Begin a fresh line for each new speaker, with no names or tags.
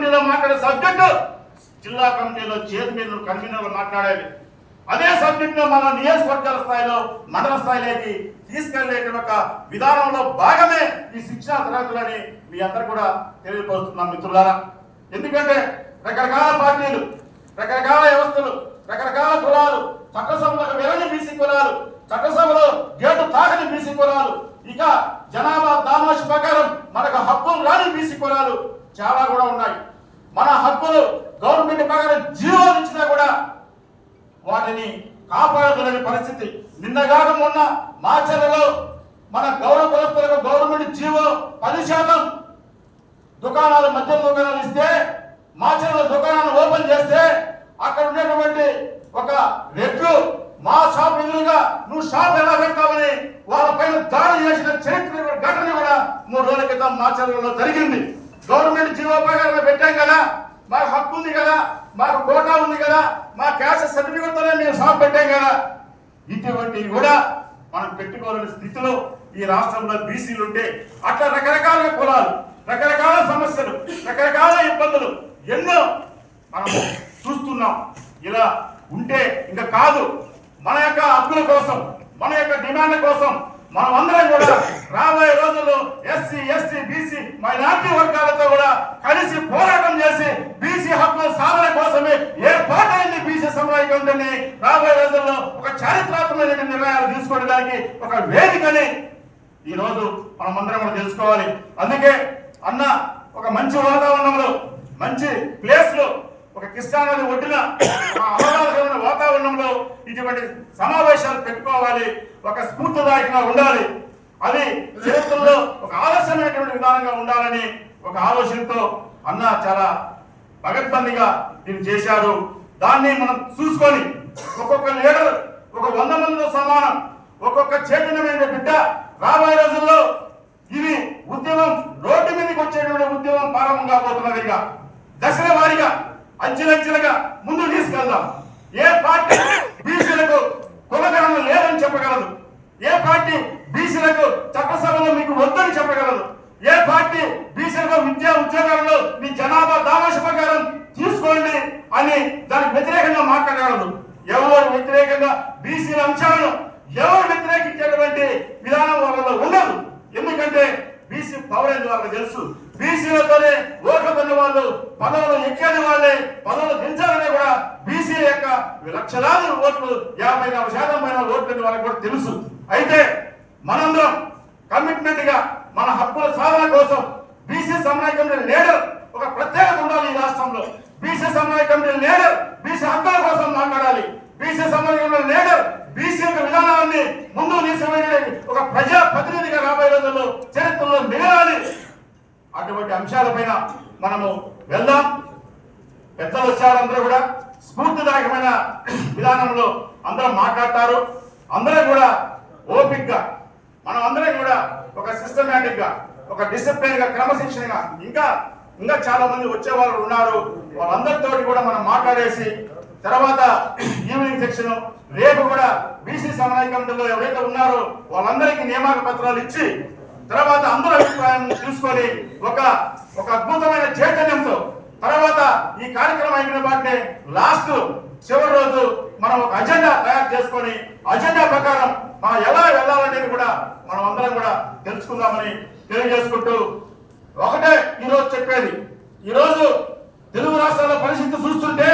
కమిటీలో మాట్లాడే సబ్జెక్టు జిల్లా కమిటీలో చైర్మన్ కన్వీనర్ మాట్లాడాలి అదే సబ్జెక్ట్ మన నియోజకవర్గాల స్థాయిలో మండల స్థాయిలోకి తీసుకెళ్ళే ఒక విధానంలో భాగమే ఈ శిక్షణ తరగతులని మీ అందరు కూడా తెలియపరుస్తున్నాం మిత్రులారా. ఎందుకంటే రకరకాల పార్టీలు రకరకాల వ్యవస్థలు రకరకాల కులాలు చట్టసభలకు వెళ్ళని బీసీ కులాలు చట్టసభలో గేటు తాగని బీసీ కులాలు ఇక జనాభా దామాషి ప్రకారం మనకు హక్కులు రాని బీసీ కులాలు చాలా కూడా ఉన్నాయి. గవర్నమెంట్ ప్రకారం జీవో ఇచ్చినా కూడా వాటిని కాపాడలేని పరిస్థితి నిన్నగాక మొన్న మాచర్లలో మన గౌరవ కులస్తులకు గవర్నమెంట్ జీవో పది శాతం దుకాణాలు మద్యం దుకాణాలు ఇస్తే మాచర్ల దుకాణాలు ఓపెన్ చేస్తే అక్కడ ఉండేటువంటి ఒక వ్యక్తులు మా షాప్ ఎదురుగా నువ్వు షాప్ ఎలా పెట్టావని వాళ్ళ పైన దాడి చేసిన చరిత్ర ఘటన కూడా మూడు రోజుల క్రితం మాచర్లలో జరిగింది గవర్నమెంట్ జీవో ప్రకారం పెట్టాం కదా మాకు హక్కు ఉంది కదా మాకు కోటా ఉంది కదా మా క్యాష్ సర్టిఫికెట్తోనే మేము షాప్ పెట్టాం కదా. ఇటువంటివి కూడా మనం పెట్టుకోలేని స్థితిలో ఈ రాష్ట్రంలో బీసీలు ఉంటే అట్లా రకరకాల కులాలు రకరకాల సమస్యలు రకరకాల ఇబ్బందులు ఎన్నో మనం చూస్తున్నాం. ఇలా ఉంటే ఇంకా కాదు. మన యొక్క హక్కుల కోసం మన యొక్క డిమాండ్ల కోసం మనం అందరం కూడా రాబోయే రోజుల్లో ఎస్సీ ఎస్టీ బీసీ మైనార్టీ వర్గాలతో కూడా కలిసి పోరాటం చేసి బీసీ హక్కుల సాధన కోసమే ఏ పాటైంది బీసీ సమాజం ఉందని రాబోయే రోజుల్లో ఒక చారిత్రాత్మకమైన నిర్ణయాలు తీసుకోవడానికి ఒక వేదికని ఈ రోజు మనం అందరం కూడా తెలుసుకోవాలి. అందుకే అన్న ఒక మంచి వాతావరణంలో మంచి ప్లేస్లో ఒక కృష్ణానది ఒడ్డున ఒక ఆహ్లాదకరమైన వాతావరణంలో ఇటువంటి సమావేశాలు పెట్టుకోవాలి. ఒక స్ఫూర్తిదాయకంగా ఉండాలి. అది చరిత్రలో ఒక ఆదర్శమైనటువంటి విధానంగా ఉండాలని ఒక ఆలోచనతో అన్న చాలా పగడ్బందీగా దీన్ని చేశారు. దాన్ని మనం చూసుకొని ఒక్కొక్క లీడర్ ఒక వంద మందితో సమానం ఒక్కొక్క చైతన్యమైన బిడ్డ రాబోయే రోజుల్లో ఇది ఉద్యమం రోడ్డు మీదకి వచ్చేటువంటి ఉద్యమం ప్రారంభం కాబోతున్నది ఇక దశల వారీగా అంచెలంచెలుగా ముందు తీసుకెళ్దాం. ఏ పార్టీ బీసీలకు కులకరణ లేదని చెప్పగలదు? ఏ పార్టీ బీసీలకు చట్టసభలో మీకు వద్దని చెప్పగలదు? ఏ పార్టీ బీసీలకు విద్యా ఉద్యోగాలలో మీ జనాభా దామాష ప్రకారం తీసుకోండి అని దానికి వ్యతిరేకంగా మాట్లాడగలదు. ఎవరు వ్యతిరేకంగా బీసీల అంశాలను ఎవరు వ్యతిరేకించేటువంటి విధానం వాళ్ళలో ఉండదు. ఎందుకంటే బీసీ పవర్ అనేది వాళ్ళకి తెలుసు బీసీలతోనే ఓట్ల వాళ్ళు పదవులు ఎక్కేది వాళ్ళే పదవులు దించాలనే కూడా బీసీ యొక్క లక్షలాది ఓట్లు యాభై నాలుగు శాతం పైన ఓట్లు వాళ్ళకి కూడా తెలుసు. అయితే మనందరం కమిట్మెంట్గా మన హక్కుల సాధన కోసం బీసీ సమన్వయ కమిటీ లీడర్ ఒక ప్రత్యేకత ఉండాలి ఈ రాష్ట్రంలో. బీసీ సమన్వయ కమిటీ లీడర్ బీసీ హక్కుల కోసం మాట్లాడాలి. బీసీ సమన్వయ కమిటీ లీడర్ బీసీ యొక్క విధానాన్ని ముందు తీసుకువెళ్ళి ఒక ప్రజా ప్రతినిధిగా రాబోయే రోజుల్లో చరిత్రలో మిగలాలి అటువంటి అంశాలపైన మనము వెళ్దాం. పెద్దలు వచ్చారందరూ కూడా. కూడా స్ఫూర్తిదాయకమైన విధానంలో అందరూ మాట్లాడతారు. అందరూ కూడా ఓపిక్గా మనం అందరం కూడా ఒక సిస్టమేటిక్గా ఒక డిసిప్లిన్గా క్రమశిక్షణగా ఇంకా ఇంకా చాలా మంది వచ్చే వాళ్ళు ఉన్నారు. వాళ్ళందరితోటి కూడా మనం మాట్లాడేసి తర్వాత ఈవినింగ్ సెక్షన్ రేపు కూడా బీసీ సమన్వయ కమిటీలో ఎవరైతే ఉన్నారో వాళ్ళందరికీ నియామక పత్రాలు ఇచ్చి తర్వాత అందరూ అభిప్రాయం తీసుకొని ఒక ఒక అద్భుతమైన చైతన్యంతో తర్వాత ఈ కార్యక్రమం అయిన వాటినే లాస్ట్ చివరి రోజు మనం ఒక అజెండా తయారు చేసుకొని అజెండా ప్రకారం మనం ఎలా వెళ్ళాలనేది కూడా మనం అందరం కూడా తెలుసుకుందామని తెలియజేసుకుంటూ ఒకటే ఈరోజు చెప్పేది. ఈరోజు తెలుగు రాష్ట్రాల్లో పరిస్థితి చూస్తుంటే